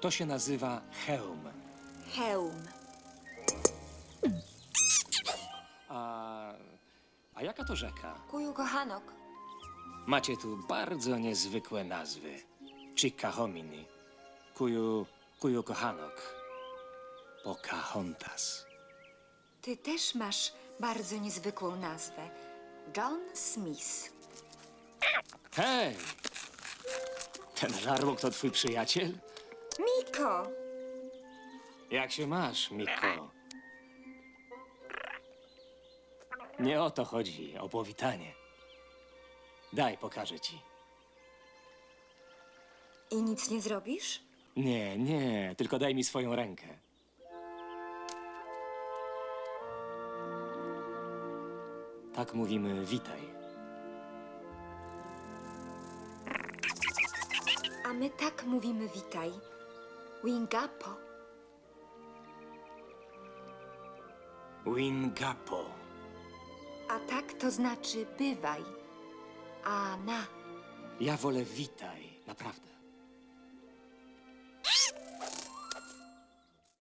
To się nazywa hełm. Hełm. A, a jaka to rzeka? Kuju kochanok. Macie tu bardzo niezwykłe nazwy. Chickahominy, Kuju, Kuju Kohanok, Pocahontas. Ty też masz bardzo niezwykłą nazwę. John Smith. Hej! Ten żarłok to twój przyjaciel? Miko! Jak się masz, Miko? Nie o to chodzi, o powitanie. Daj, pokażę ci. I nic nie zrobisz? Nie, nie, tylko daj mi swoją rękę. Tak mówimy witaj. A my tak mówimy witaj. Wingapo. Wingapo. A tak to znaczy bywaj. A na. Ja wolę witaj, naprawdę.